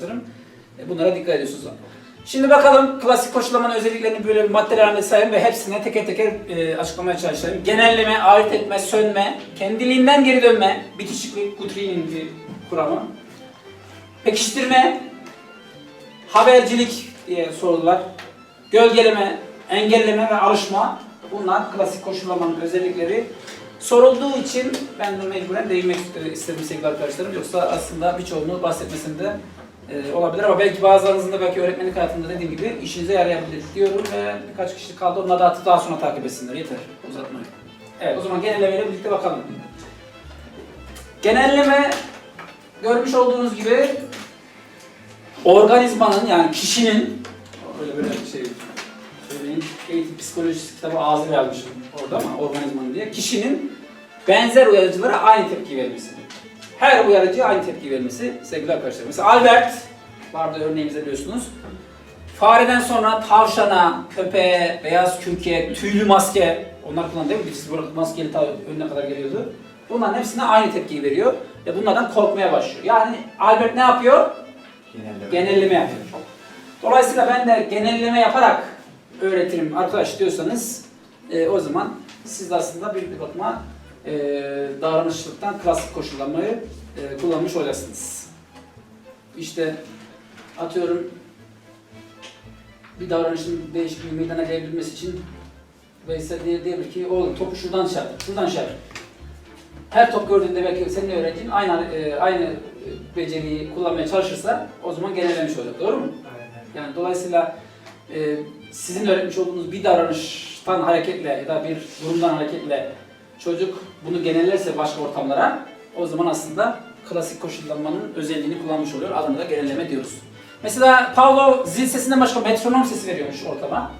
E, Bunlara dikkat ediyorsunuz. Şimdi bakalım klasik koşullamanın özelliklerini böyle bir maddeler halinde sayalım ve hepsine teker teker e, açıklamaya çalışalım. Genelleme, ayırt etme, sönme, kendiliğinden geri dönme, bitişiklik, Guthrie'nin bir kuramı. Pekiştirme, habercilik diye sorular. Gölgeleme, engelleme ve alışma. Bunlar klasik koşullamanın özellikleri. Sorulduğu için ben de mecburen değinmek istedim sevgili arkadaşlarım. Yoksa aslında birçoğunu bahsetmesinde e, olabilir ama belki bazılarınızın da belki öğretmenlik hayatında dediğim gibi işinize yarayabilir diyorum ve birkaç kişi kaldı. Onları da daha sonra takip etsinler. Yeter. Uzatmayın. Evet o zaman genellemeyle birlikte bakalım. Genelleme görmüş olduğunuz gibi organizmanın yani kişinin öyle böyle şey söyleyin eğitim psikolojisi kitabı ağzına yazmışım orada ama organizmanın diye kişinin benzer uyarıcılara aynı tepki vermesi. Her uyarıcıya aynı tepki vermesi sevgili arkadaşlar. Mesela Albert vardı örneğimizde biliyorsunuz. Fareden sonra tavşana, köpeğe, beyaz kürke, tüylü maske onlar kullandı değil mi? Birisi böyle maskeli ta önüne kadar geliyordu. Bunların hepsine aynı tepkiyi veriyor ve bunlardan korkmaya başlıyor. Yani Albert ne yapıyor? genelleme yapıyor. Dolayısıyla ben de genelleme yaparak öğretirim arkadaş diyorsanız e, o zaman siz de aslında bir, bir bakıma e, davranışçılıktan klasik koşullamayı e, kullanmış olacaksınız. İşte atıyorum bir davranışın değişikliği meydana gelebilmesi için Veysel diye diyebilir ki oğlum topu şuradan yap, şuradan yap. Her top gördüğünde belki senin öğrencin aynı e, aynı beceriyi kullanmaya çalışırsa o zaman genellemiş olacak. Doğru mu? Yani dolayısıyla e, sizin öğretmiş olduğunuz bir davranıştan hareketle ya da bir durumdan hareketle çocuk bunu genellerse başka ortamlara o zaman aslında klasik koşullanmanın özelliğini kullanmış oluyor. Adını da genelleme diyoruz. Mesela Pavlov zil sesinden başka metronom sesi veriyormuş ortama.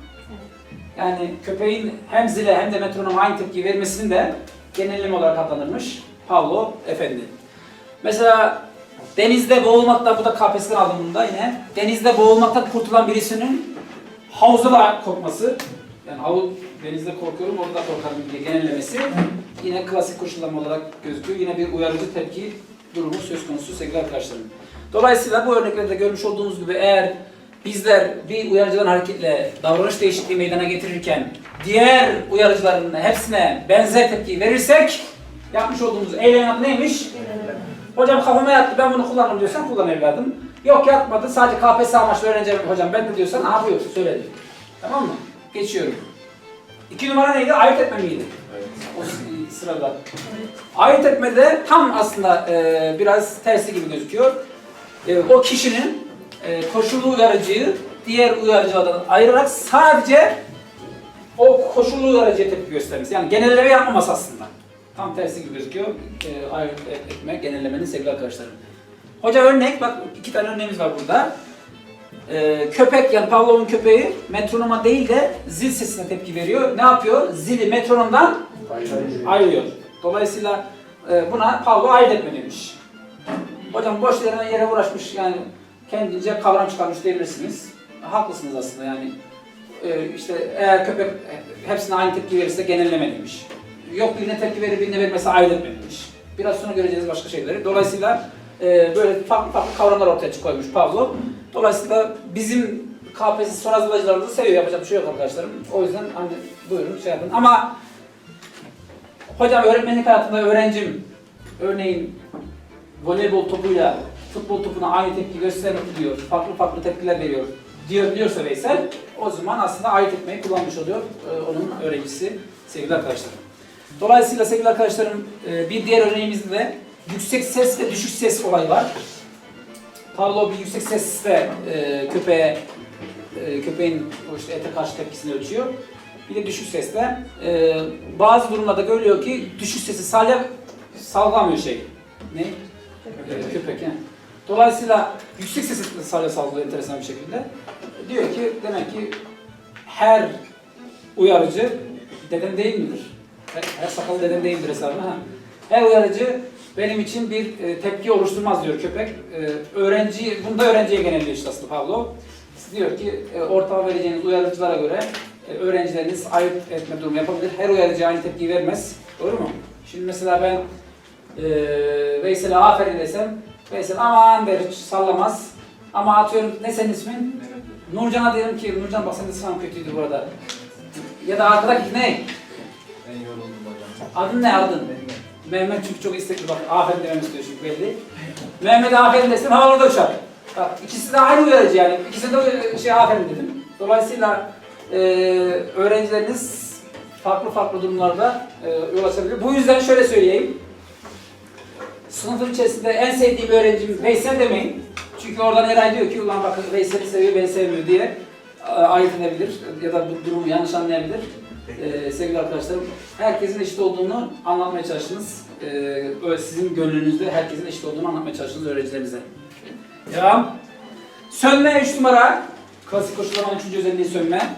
Yani köpeğin hem zile hem de metronoma aynı tepki vermesinin de genelleme olarak adlanırmış Pavlov Efendi. Mesela denizde boğulmakta, bu da KPSS'den aldım bunu da yine. Denizde boğulmaktan kurtulan birisinin havuzda da korkması. Yani havuz, denizde korkuyorum, orada da korkarım diye genellemesi. Yine klasik koşullama olarak gözüküyor. Yine bir uyarıcı tepki durumu söz konusu sevgili arkadaşlarım. Dolayısıyla bu örneklerde görmüş olduğunuz gibi eğer bizler bir uyarıcıdan hareketle davranış değişikliği meydana getirirken diğer uyarıcıların hepsine benzer tepki verirsek yapmış olduğumuz eylemin adı neymiş? Hocam kafama yattı ben bunu kullanırım diyorsan kullan evladım. Yok yatmadı sadece KPSS amaçlı öğreneceğim hocam ben de diyorsan aha buyur söyledim. Tamam mı? Geçiyorum. İki numara neydi? Ayırt etme miydi? O s- sırada. Ayırt etmede tam aslında e, biraz tersi gibi gözüküyor. E, o kişinin e, koşullu uyarıcıyı diğer uyarıcılardan ayırarak sadece o koşullu uyarıcıya tepki göstermesi. Yani genelleme yapmaması aslında. Tam tersi gibi gözüküyor. E, ayırt et- etme, genellemenin sevgili arkadaşlarım. Hoca örnek, bak iki tane örneğimiz var burada. E, köpek yani Pavlov'un köpeği metronoma değil de zil sesine tepki veriyor. Ne yapıyor? Zili metronomdan ayırıyor. Dolayısıyla e, buna Pavlov ayırt etme demiş. Hocam boş yere, yere uğraşmış yani kendince kavram çıkarmış diyebilirsiniz. Haklısınız aslında yani. E, işte eğer köpek hepsine aynı tepki verirse genelleme demiş. Yok birine tepki verir birine vermese ayırt etme demiş. Biraz sonra göreceğiz başka şeyleri. Dolayısıyla e, böyle farklı farklı kavramlar ortaya koymuş Pavlov. Dolayısıyla bizim KPSS soru hazırlayıcılarımızı seviyor yapacak bir şey yok arkadaşlarım. O yüzden hani buyurun şey yapın. Ama hocam öğretmenlik hayatında öğrencim örneğin voleybol topuyla futbol topuna aynı tepki göstermiyor, farklı farklı tepkiler veriyor diyor diyorsa Veysel, o zaman aslında ayırt etmeyi kullanmış oluyor e, onun öğrencisi sevgili arkadaşlarım. Dolayısıyla sevgili arkadaşlarım e, bir diğer örneğimizde de yüksek ses ve düşük ses olayı var. Pavlov bir yüksek sesle e, köpeğe e, köpeğin o işte ete karşı tepkisini ölçüyor. Bir de düşük sesle. E, bazı durumlarda görülüyor ki düşük sesi salya salgamıyor şey. Ne? Evet, köpek yani. Dolayısıyla yüksek sesle salya salgılıyor enteresan bir şekilde. Diyor ki demek ki her uyarıcı dedem değil midir? Her, her sakalı dedem değildir hesabına. Ha. Her uyarıcı benim için bir e, tepki oluşturmaz diyor köpek. E, öğrenci, bunda öğrenciye genelliyor işte aslında Pavlov. Diyor ki e, ortama vereceğiniz uyarıcılara göre e, öğrencileriniz ayırt etme durumu yapabilir. Her uyarıcı aynı tepki vermez. Doğru mu? Şimdi mesela ben e, Veysel'e aferin desem Veysel aman der hiç sallamaz. Ama atıyorum ne senin ismin? Nurcan'a diyelim ki Nurcan bak senin sınav kötüydü burada. Ya da arkadaki ne? Ben yoruldum hocam. Adın ne adın? Mehmet çünkü çok istekli bak aferin demem istiyor çünkü belli. Mehmet aferin desin havalarda uçar. Bak ikisi de aynı uyarıcı yani. İkisi de şey aferin dedim. Dolayısıyla e, öğrencileriniz farklı farklı durumlarda e, yol açabilir. Bu yüzden şöyle söyleyeyim. Sınıfın içerisinde en sevdiğim öğrencim Veysel demeyin. Çünkü oradan Eray diyor ki ulan bakın Veysel'i seviyor, beni sevmiyor diye e, ayırt edebilir ya da bu durumu yanlış anlayabilir. Ee, sevgili arkadaşlarım, herkesin eşit olduğunu anlatmaya çalıştınız. Ee, sizin gönlünüzde herkesin eşit olduğunu anlatmaya çalıştınız öğrencilerinize. Devam. Sönme 3 numara. Klasik koşullamanın 3. özelliği sönme.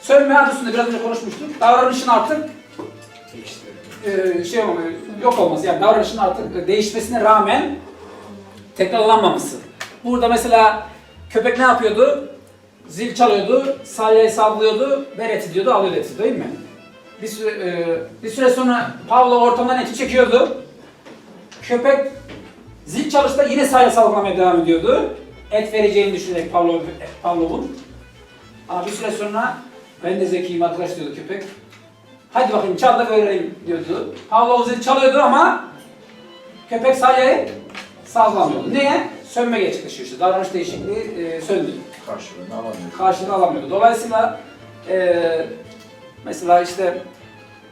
Sönme adı üstünde biraz önce konuşmuştuk. Davranışın artık e, şey yok olması yani davranışın artık değişmesine rağmen tekrarlanmaması. Burada mesela köpek ne yapıyordu? Zil çalıyordu, salyayı sallıyordu, ver eti diyordu, alıyordu eti değil mi? Bir süre, e, bir süre sonra Pavlov ortamdan eti çekiyordu. Köpek zil çalışta yine salya sallamaya devam ediyordu. Et vereceğini düşünerek Pavlov, Pavlov'un. Ama bir süre sonra ben de zekiyim arkadaş diyordu köpek. Hadi bakayım çal da vereyim diyordu. Pavlov zil çalıyordu ama köpek salyayı sallamıyordu. Niye? Sönme gerçekleşiyor işte. Davranış değişikliği e, söndü Karşılığını alamıyorum. karşılığını alamıyordu. Dolayısıyla eee mesela işte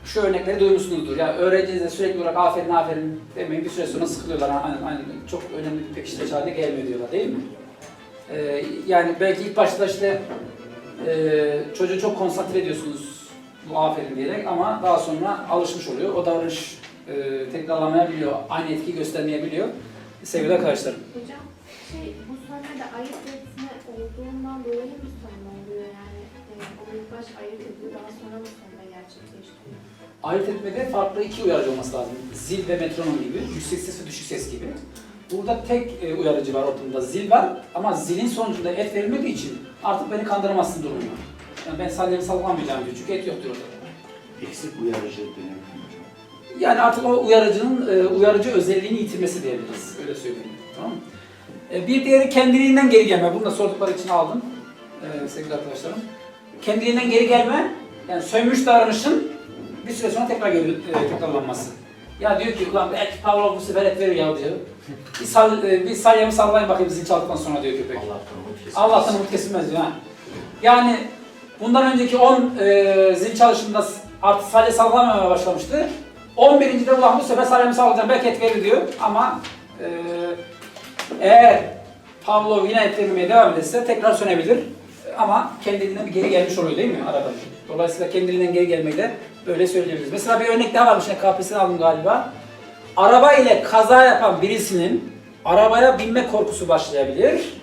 şu örnekleri duymuşsunuzdur. Ya öğrencinize sürekli olarak aferin aferin demeyin bir süre sonra sıkılıyorlar. Aynen, aynen. Çok önemli bir pekiştirme haline gelmiyor diyorlar değil mi? Eee, yani belki ilk başta işte eee çocuğu çok konsantre ediyorsunuz bu aferin diyerek ama daha sonra alışmış oluyor. O davranış eee tekrarlamayabiliyor, aynı etki göstermeyebiliyor. Sevgili arkadaşlarım. Hocam şey bu sönmede ayırt etme olduğundan dolayı mı sönme oluyor yani? E, o ilk baş ayırt ediyor daha sonra mı sönme gerçekleştiriyor? Ayırt etmede farklı iki uyarıcı olması lazım. Zil ve metronom gibi, yüksek ses ve düşük ses gibi. Burada tek e, uyarıcı var ortamda, zil var ama zilin sonucunda et verilmediği için artık beni kandıramazsın durumu. Yani ben salyemi sallamayacağım diyor çünkü et yok diyor ortada. Eksik uyarıcı dönemi. Yani artık o uyarıcının e, uyarıcı özelliğini yitirmesi diyebiliriz. Öyle söyleyeyim. Tamam mı? E, bir diğeri kendiliğinden geri gelme. Bunu da sordukları için aldım e, sevgili arkadaşlarım. Kendiliğinden geri gelme, yani sönmüş davranışın bir süre sonra tekrar geri, e, tekrarlanması. Ya diyor ki ulan et Pavlov bu sefer et verir ya diyor. Bir, sal, e, bir salyamı sallayın bakayım zil çaldıktan sonra diyor köpek. Allah'tan umut kesilmez. Allah'tan umut kesilmez diyor ha. Yani bundan önceki 10 e, zil çalışında artık salya sallamamaya başlamıştı. 11. de ulan bu sefer salyamı sallayacağım belki et verir diyor ama e, eğer Pavlov yine et vermeye devam ederse tekrar sönebilir. Ama kendiliğinden geri gelmiş oluyor değil mi arada? Dolayısıyla kendiliğinden geri gelmeyi de böyle söyleyebiliriz. Mesela bir örnek daha varmış, KPSS'den aldım galiba. Araba ile kaza yapan birisinin arabaya binme korkusu başlayabilir.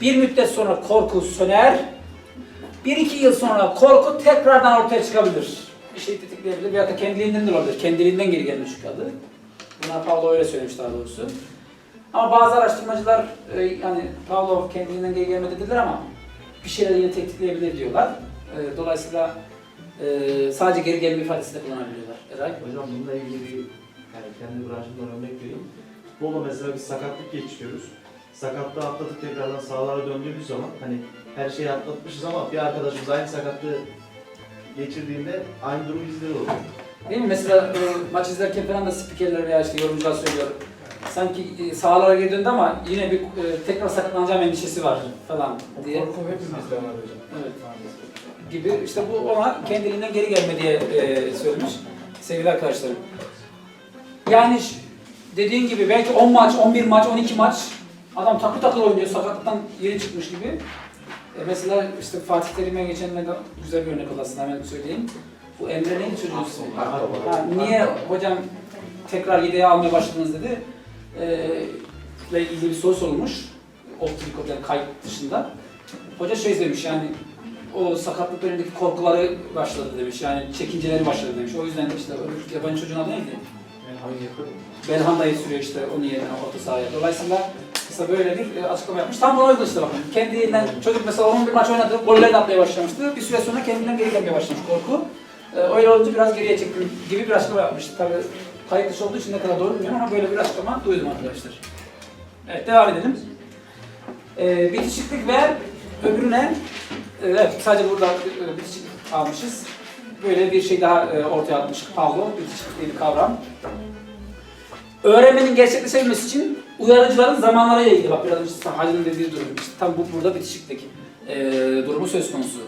Bir müddet sonra korku söner. Bir iki yıl sonra korku tekrardan ortaya çıkabilir. Bir şey tetikleyebilir veya da kendiliğinden de olabilir. Kendiliğinden geri gelme çünkü adı. Buna Pavlov öyle söylemiş daha doğrusu. Ama bazı araştırmacılar e, yani Pavlov kendiliğinden geri gelme dediler ama bir şeyler yine tetikleyebilir diyorlar. E, dolayısıyla e, sadece geri gelme ifadesi de kullanabiliyorlar. Eray? Hocam bununla ilgili bir yani kendi branşımdan örnek vereyim. Bolu mesela bir sakatlık geçiriyoruz. Sakatlığı atlatıp tekrardan sahalara döndüğümüz zaman hani her şeyi atlatmışız ama bir arkadaşımız aynı sakatlığı geçirdiğinde aynı durumu izliyor oluyor. Değil mi? Mesela e, maç izlerken falan da spikerler veya işte yorumcular söylüyor. Sanki e, sahalara geri döndü ama yine bir e, tekrar sakatlanacağım endişesi var falan diye. Korku hepimizde var hocam. Evet. Gibi işte bu ona kendiliğinden geri gelme diye e, söylemiş sevgili arkadaşlarım. Yani dediğin gibi belki 10 maç, 11 maç, 12 maç adam takır takır oynuyor sakatlıktan yeni çıkmış gibi. E, mesela işte Fatih Terim'e geçenlerde güzel bir örnek olasın hemen söyleyeyim. Bu Emre neydi çocuğun ismi? Ha, niye hocam tekrar yedeğe almaya başladınız dedi. Ee, ile ilgili bir soru sorulmuş. Optik yani kayıt dışında. Hoca şey demiş yani o sakatlık dönemindeki korkuları başladı demiş. Yani çekinceleri başladı demiş. O yüzden işte yabancı çocuğun adı neydi? Belhanda'yı sürüyor işte onun yerine orta sahaya. Dolayısıyla mesela böyle bir e, açıklama yapmış. Tam buna uygun işte bakın. Kendinden çocuk mesela 11 maç oynadı, goller de atmaya başlamıştı. Bir süre sonra kendinden geri gelmeye başlamış korku. Ee, öyle olunca biraz geriye çektim gibi bir açıklama yapmış. Tabii kayıt dışı olduğu için ne kadar doğru bilmiyorum ama böyle bir açıklama duydum arkadaşlar. Evet devam edelim. Ee, bitişiklik ve öbürüne e, evet sadece burada e, bitişiklik almışız. Böyle bir şey daha e, ortaya atmış Pavlov. Bitişiklik diye bir kavram. Öğrenmenin gerçekleşebilmesi için uyarıcıların zamanlarıyla ilgili. Bak biraz önce Halil'in dediği durum. İşte tam bu burada bitişiklik e, durumu söz konusu.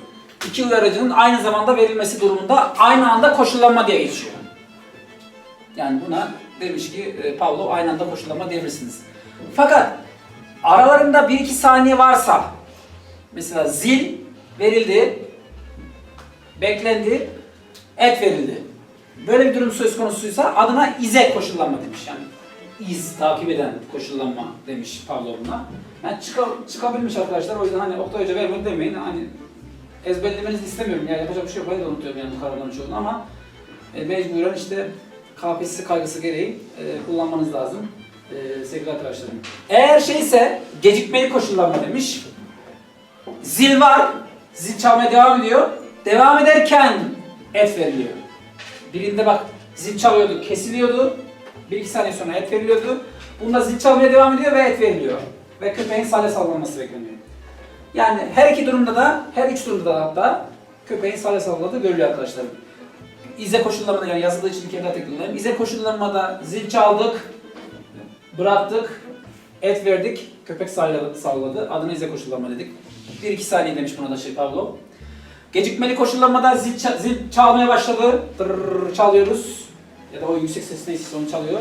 İki uyarıcının aynı zamanda verilmesi durumunda aynı anda koşullanma diye geçiyor. Yani buna demiş ki e, Pavlov aynı anda koşullanma diyebilirsiniz. Fakat aralarında 1-2 saniye varsa mesela zil verildi, beklendi, et verildi. Böyle bir durum söz konusuysa adına ize koşullanma demiş yani. İz takip eden koşullanma demiş Pavlov'una. Yani çıka, çıkabilmiş arkadaşlar o yüzden hani Oktay Hoca vermedi demeyin hani ezberlemenizi istemiyorum yani yapacak bir şey yok ben de unutuyorum yani bu kavramların çoğunu ama e, mecburen işte KPSS kaygısı gereği e, kullanmanız lazım e, sevgili arkadaşlarım. Eğer şeyse gecikmeli koşullanma demiş. Zil var, zil çalmaya devam ediyor. Devam ederken et veriliyor. Birinde bak zil çalıyordu, kesiliyordu. Bir iki saniye sonra et veriliyordu. Bunda zil çalmaya devam ediyor ve et veriliyor. Ve köpeğin sale sallanması bekleniyor. Yani her iki durumda da, her üç durumda da hatta köpeğin sale salladığı görülüyor arkadaşlarım. İze koşullamada yani yazıldığı için bir kere daha tekrarlayayım. İze koşullamada zil çaldık, bıraktık, et verdik, köpek salladı, salladı. Adına ize koşullama dedik. Bir iki saniye demiş buna da şey Pavlov. Gecikmeli koşullamada zil, ça- zil çalmaya başladı. Tırrrr çalıyoruz. Ya da o yüksek ses neyse onu çalıyor.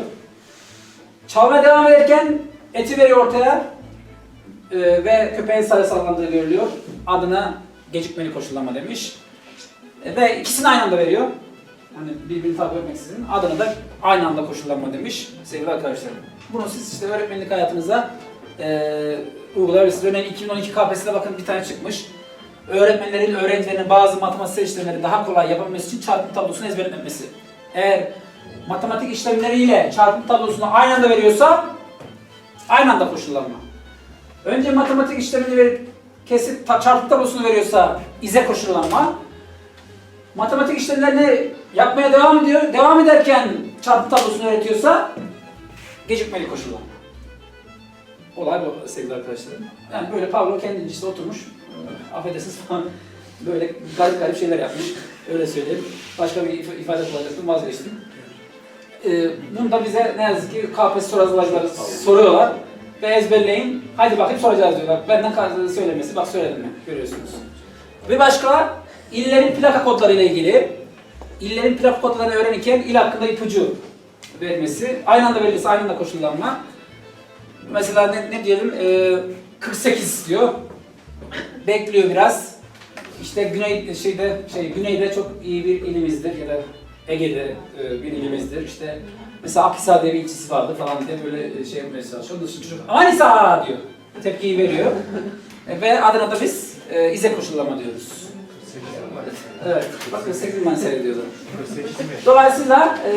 Çalmaya devam ederken eti veriyor ortaya. Ee, ve köpeğin sarı sallandığı görülüyor. Adına gecikmeli koşullama demiş. E, ve ikisini aynı anda veriyor. Hani birbirini takip etmeksizin adını da aynı anda koşullanma demiş sevgili arkadaşlarım. Bunu siz işte öğretmenlik hayatınıza e, uygulayabilirsiniz. Örneğin 2012 KPSS'de bakın bir tane çıkmış. Öğretmenlerin öğrencilerinin bazı matematik işlemleri daha kolay yapabilmesi için çarpım tablosunu ezberletmesi. Eğer matematik işlemleriyle çarpım tablosunu aynı anda veriyorsa aynı anda koşullanma. Önce matematik işlemini verip kesip ta- çarpım tablosunu veriyorsa ize koşullanma. Matematik işlemlerini yapmaya devam ediyor. Devam ederken çarpım tablosunu öğretiyorsa gecikmeli koşullanma. Olay bu sevgili arkadaşlarım. Yani böyle Pavlo kendince oturmuş. e, Affedersiniz falan böyle garip garip şeyler yapmış. Öyle söyleyeyim. Başka bir if- ifade kullanacaktım vazgeçtim. Ee, bunu da bize ne yazık ki KPSS soru soruyorlar. Ve ezberleyin. Hadi bakayım soracağız diyorlar. Benden söylemesi. Bak söyledim mi? Görüyorsunuz. Ve başka illerin plaka kodları ile ilgili illerin plaka kodlarını öğrenirken il hakkında ipucu vermesi. Aynı anda verilirse aynı anda koşullanma. Mesela ne, ne diyelim? Ee, 48 diyor. Bekliyor biraz. İşte güney şeyde şey güneyde çok iyi bir ilimizdir ya da Ege'de e, bir ilimizdir. İşte mesela Akhisar bir ilçesi vardı falan diye böyle şey yapmaya çalışıyor. İçin çocuk Manisa diyor. Tepkiyi veriyor. E, ve adına da biz e, ize koşullama diyoruz. Evet. Bakın 8 ben seyrediyordu. Dolayısıyla e,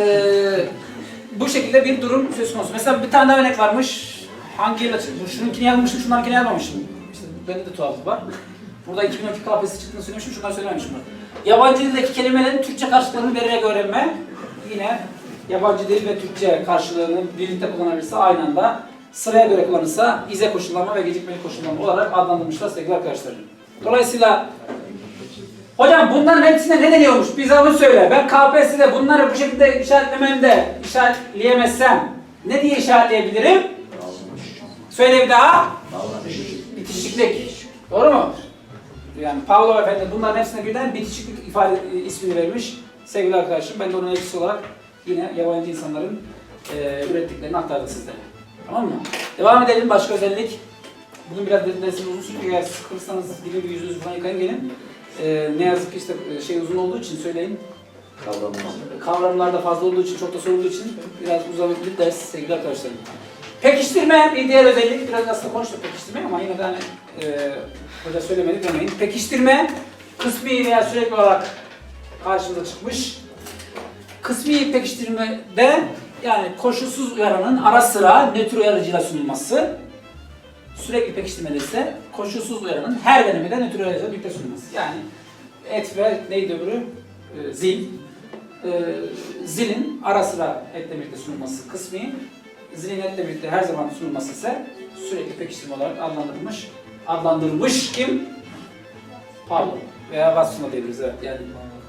bu şekilde bir durum söz konusu. Mesela bir tane daha örnek varmış. Hangi yıl açık? Şununkini yazmışım, şunlarınkini yazmamışım. İşte bende de tuhaflık var. Burada 2012 KPSS çıktığını söylemişim, şunları söylememişim. Yabancı dildeki kelimelerin Türkçe karşılıklarını vererek öğrenme. Yine yabancı dil ve Türkçe karşılığını birlikte kullanabilirse aynı anda sıraya göre kullanırsa ize koşullama ve gecikmeli koşullama olarak adlandırmışlar sevgili arkadaşlarım. Dolayısıyla Hocam bunların hepsine ne deniyormuş? Bize onu söyle. Ben KPSS'de bunları bu şekilde işaretlememde işaretleyemezsem ne diye işaretleyebilirim? Söyle bir daha. Bitişiklik. Doğru mu? Yani Pavlov Efendi bunların hepsine birden bitişiklik ifade e, ismini vermiş. Sevgili arkadaşım ben de onun etkisi olarak yine yabancı insanların e, ürettiklerini aktardım sizlere. Tamam mı? Devam edelim. Başka özellik. Bugün biraz dersin uzun sürüyor. Eğer sıkılırsanız bir yüzünüzü falan yıkayın gelin. E, ne yazık ki işte e, şey uzun olduğu için söyleyin. Kavramımız. Kavramlar da fazla olduğu için, çok da sorulduğu için biraz uzayabilir ders sevgili arkadaşlarım. Pekiştirme bir diğer özellik. Biraz aslında konuştuk pekiştirme ama yine de hani e, hoca söylemedi demeyin. Pekiştirme kısmi veya sürekli olarak karşımıza çıkmış. Kısmi pekiştirmede yani koşulsuz uyaranın ara sıra nötr uyarıcıyla sunulması. Sürekli pekiştirmede ise koşulsuz uyaranın her denemede nötr uyarıcıyla birlikte sunulması. Yani et ve neydi öbürü? E, zil. E, zilin ara sıra etle birlikte sunulması kısmi zihniyetle birlikte her zaman sunulması ise sürekli pekiştirme olarak adlandırılmış. Adlandırılmış kim? Pablo veya Watson'a diyebiliriz evet. Yani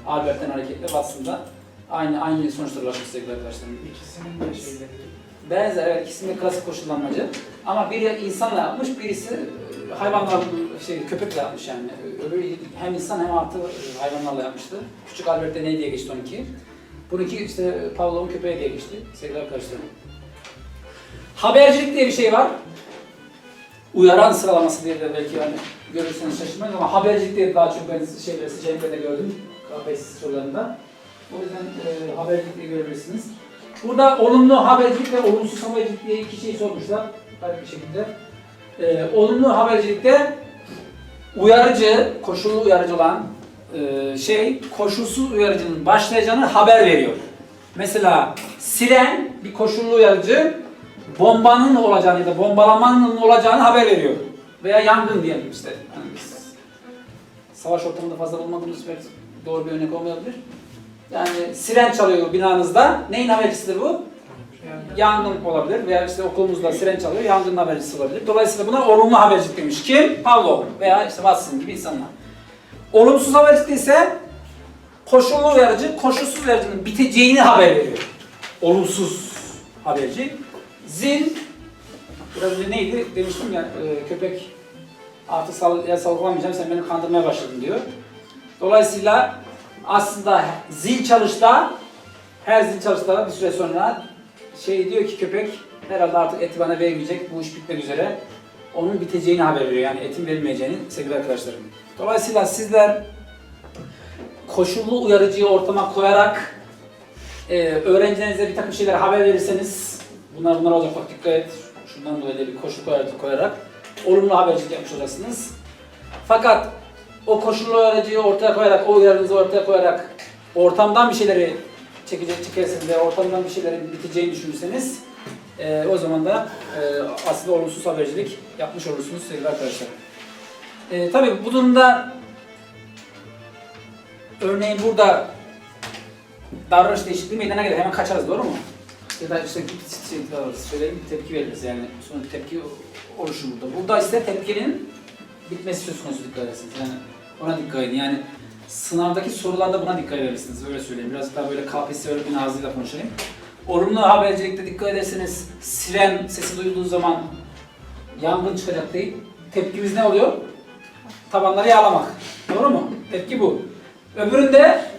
Albert'ten hareketle Watson'da aynı aynı sonuçlara ulaşmış sevgili arkadaşlarım. İkisinin de şeyleri. Benzer evet ikisinde klasik koşullanmacı. Ama biri insanla yapmış, birisi e, hayvanlar şey köpekle yapmış yani. Öbürü hem insan hem artı e, hayvanlarla yapmıştı. Küçük Albert'te ne diye geçti onunki? Bununki işte Pavlov'un köpeği diye geçti sevgili arkadaşlarım. Habercilik diye bir şey var. Uyaran sıralaması diye de belki yani görürseniz şaşırmayın ama habercilik diye daha çok ben şeyleri seçeneklerinde gördüm. KPSS sorularında. O yüzden e, habercilik diye görebilirsiniz. Burada olumlu habercilik ve olumsuz habercilik diye iki şey sormuşlar. Garip bir şekilde. Ee, olumlu habercilikte uyarıcı, koşullu uyarıcı olan e, şey, koşulsuz uyarıcının başlayacağını haber veriyor. Mesela siren bir koşullu uyarıcı bombanın olacağını ya da bombalamanın olacağını haber veriyor. Veya yangın diyelim işte. Yani biz savaş ortamında fazla bulmadığımız belki doğru bir örnek olmayabilir. Yani siren çalıyor binanızda. Neyin habercisidir bu? Yangın olabilir veya işte okulumuzda siren çalıyor, yangının habercisi olabilir. Dolayısıyla buna olumlu habercilik demiş. Kim? Pavlov veya işte Watson gibi insanlar. Olumsuz habercilik ise koşullu uyarıcı, koşulsuz uyarıcının biteceğini haber veriyor. Olumsuz haberci. Zil, biraz önce neydi demiştim ya, e, köpek artık sal ya salgılamayacağım sen beni kandırmaya başladın diyor. Dolayısıyla aslında zil çalışta her zil çalışta bir süre sonra şey diyor ki köpek herhalde artık eti bana vermeyecek bu iş bitmek üzere onun biteceğini haber veriyor yani etin verilmeyeceğini sevgili arkadaşlarım. Dolayısıyla sizler koşullu uyarıcıyı ortama koyarak e, öğrencilerinize bir takım şeyler haber verirseniz bunlar bunlar olacak bak dikkat et şundan dolayı da bir koşullu uyarıcı koyarak olumlu habercilik yapmış olacaksınız. Fakat o koşullu uyarıcıyı ortaya koyarak, o uyarınızı ortaya koyarak ortamdan bir şeyleri çekecek çekersiniz ve ortamdan bir şeylerin biteceğini düşünürseniz e, o zaman da e, aslında olumsuz habercilik yapmış olursunuz sevgili arkadaşlar. E, tabii bu durumda örneğin burada davranış değişikliği meydana gelir. Hemen kaçarız doğru mu? Ya da işte şey, söyleyelim tepki veririz yani sonra tepki oluşur burada. Burada ise tepkinin bitmesi söz konusu dikkat edersiniz. Yani ona dikkat edin. Yani sınavdaki sorularda buna dikkat edersiniz. Öyle söyleyeyim. Biraz daha böyle KPSS öğretmen ağzıyla konuşayım. Olumlu habercilikte dikkat ederseniz siren sesi duyulduğu zaman yangın çıkacak değil. Tepkimiz ne oluyor? Tabanları yağlamak. Doğru mu? Tepki bu. Öbüründe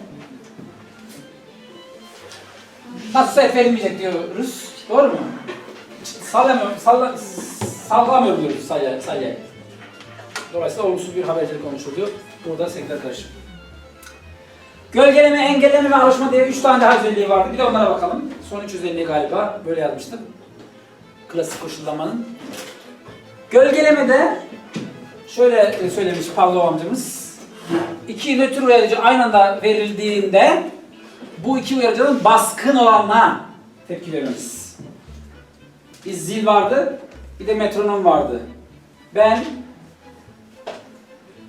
nasıl et verilmeyecek diyoruz. Doğru mu? Sallamıyorum, salla, sallamıyorum diyoruz salya, salyayı. Dolayısıyla olumsuz bir habercilik olmuş oluyor. Burada sevgili arkadaşım. Gölgeleme, engelleme ve alışma diye üç tane daha özelliği vardı. Bir de onlara bakalım. Son üç özelliği galiba böyle yazmıştım. Klasik koşullamanın. Gölgelemede şöyle söylemiş Pavlov amcamız. İki nötr uyarıcı aynı anda verildiğinde bu iki uyarıcının baskın olanına tepki vermemiz. Bir zil vardı, bir de metronom vardı. Ben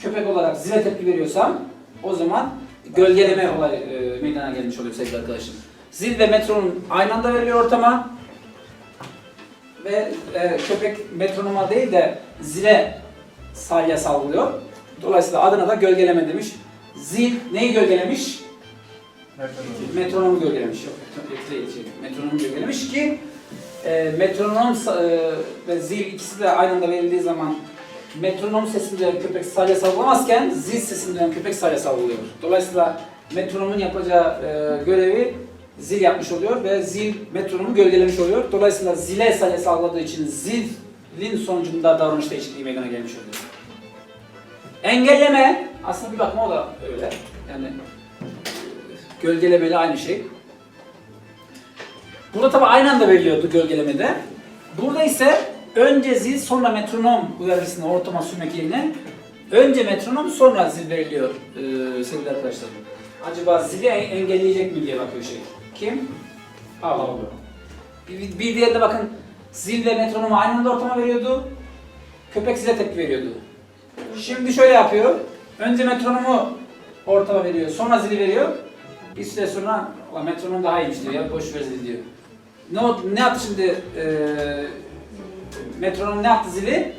köpek olarak zile tepki veriyorsam o zaman gölgeleme olay e, meydana gelmiş oluyor sevgili arkadaşım. Zil ve metronom aynı anda veriliyor ortama ve e, köpek metronoma değil de zile salya sallıyor. Dolayısıyla adına da gölgeleme demiş. Zil neyi gölgelemiş? Metronomu gölgelemiş. Yok, metronomu gölgelemiş ki e, metronom e, ve zil ikisi de aynı anda verildiği zaman metronom sesinde köpek salya sallamazken zil sesinde köpek salya sallıyor. Dolayısıyla metronomun yapacağı e, görevi zil yapmış oluyor ve zil metronomu gölgelemiş oluyor. Dolayısıyla zile salya salladığı için zilin sonucunda davranış değişikliği meydana gelmiş oluyor. Engelleme aslında bir bakıma o da öyle. Yani gölgelemeyle aynı şey. Burada tabi aynı anda veriliyordu gölgelemede. Burada ise önce zil sonra metronom uyarısını ortama sürmek yerine önce metronom sonra zil veriliyor ee, sevgili arkadaşlar. Acaba zili en- engelleyecek mi diye bakıyor şey. Kim? Pavlov. Bir, bir diğerine bakın zil ve metronomu aynı anda ortama veriyordu. Köpek zile tepki veriyordu. Şimdi şöyle yapıyor. Önce metronomu ortama veriyor, sonra zili veriyor. Bir süre sonra "Ulan metronom daha iyiymiş diyor ya, boş ver diyor. ne, o- ne yaptı şimdi? E, metronom ne yaptı zili?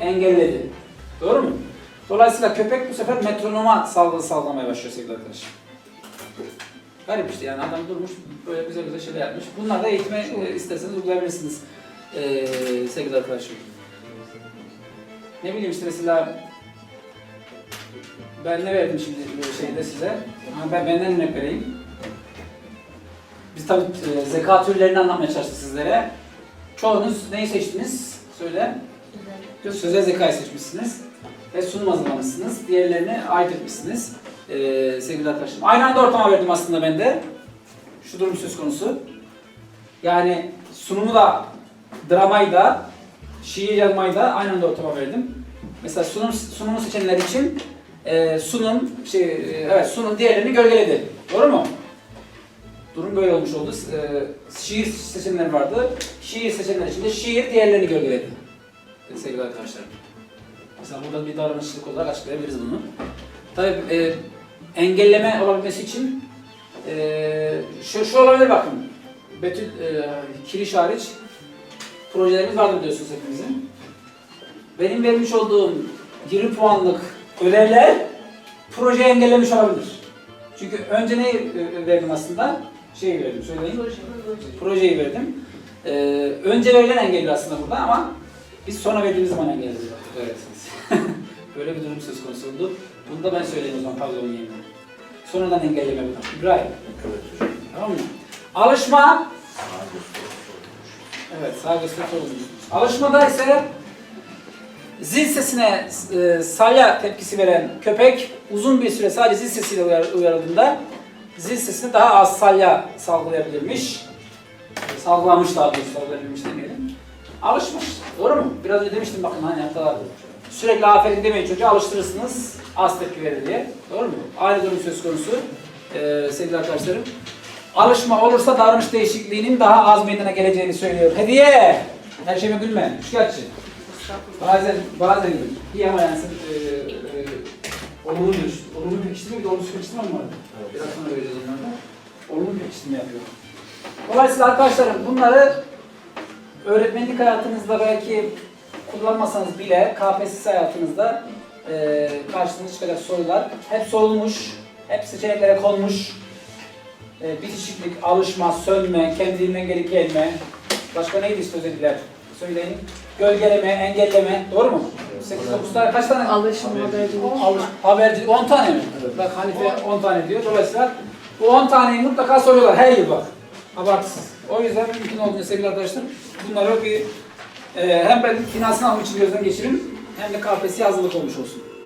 Engelledi. Doğru mu? Dolayısıyla köpek bu sefer metronoma salgı sallamaya başlıyor sevgili arkadaşlar. Garip işte yani adam durmuş böyle güzel güzel şeyler yapmış. Bunlar da eğitime e, isterseniz uygulayabilirsiniz e, sevgili arkadaşlar. Ne bileyim işte mesela ben ne verdim şimdi böyle şeyde size? Ben benden örnek vereyim. Biz tabii e, zeka türlerini anlatmaya çalıştık sizlere. Çoğunuz neyi seçtiniz? Söyle. Sözel zekayı seçmişsiniz ve sunum hazırlamışsınız. Diğerlerini ayırt etmişsiniz. Ee, sevgili arkadaşlarım. Aynı anda ortama verdim aslında ben de. Şu durum söz konusu. Yani sunumu da, dramayı da, şiir yazmayı da aynı anda ortama verdim. Mesela sunum sunumu seçenler için e, sunum şey e, evet sunum diğerlerini gölgeledi. Doğru mu? Durum böyle olmuş oldu. E, şiir seçenler vardı. Şiir seçenler için de şiir diğerlerini gölgeledi. Sevgili arkadaşlar. Mesela burada bir davranışçılık olarak açıklayabiliriz bunu. Tabii e, engelleme olabilmesi için e, şu, şu olabilir bakın. Betül e, Kiriş hariç projelerimiz vardır biliyorsunuz hepimizin. Benim vermiş olduğum 20 puanlık ödevler projeyi engellemiş olabilir. Çünkü önce neyi e, verdim aslında? Şeyi verdim, söyleyin. Projeyi verdim. Ee, önce verilen engelli aslında burada ama biz sonra verdiğimiz zaman engelledik artık öğretirsiniz. Böyle bir durum söz konusu oldu. Bunu da ben söyleyeyim o zaman pavyonun yerine. Sonradan engelleme bu. İbrahim. Tamam mı? Alışma. Evet, sağ göster olmuş. Alışmada ise zil sesine e, salya tepkisi veren köpek uzun bir süre sadece zil sesiyle uyar, uyarıldığında zil sesini daha az salya salgılayabilirmiş. Salgılamış daha doğrusu salgılayabilmiş demeyelim. Alışmış. Doğru mu? Biraz önce demiştim bakın hani hatta sürekli aferin demeyin çocuğa alıştırırsınız az tepki verir diye. Doğru mu? Aynı durum söz konusu ee, sevgili arkadaşlarım. Alışma olursa davranış değişikliğinin daha az meydana geleceğini söylüyor. Hediye! Her şeyime gülme. Şikayetçi. Bazen, bazen gül. İyi ama yani sen e, e, olumlu bir, olumlu pekiştirme bir de olumsuz pekiştirme mi var? Biraz sonra vereceğiz onları da. Olumlu pekiştirme yapıyor. Dolayısıyla arkadaşlarım bunları öğretmenlik hayatınızda belki kullanmasanız bile KPSS hayatınızda e, karşınıza çıkacak sorular hep sorulmuş, hep seçeneklere konmuş. E, bitişiklik, alışma, sönme, kendiliğinden geri gelme, başka neydi işte özellikler? Söyleyin. Gölgeleme, engelleme, doğru mu? 8-9 tane, kaç tane? Alışım habercilik. Alış, haberci 10 tane mi? Bak Hanife 10 tane diyor. Dolayısıyla bu 10 taneyi mutlaka soruyorlar her yıl bak. Abartısız. O yüzden mümkün olduğunca sevgili arkadaşlar bunları bir e, hem ben final sınavı için gözden geçirin hem de KPSS hazırlık olmuş olsun.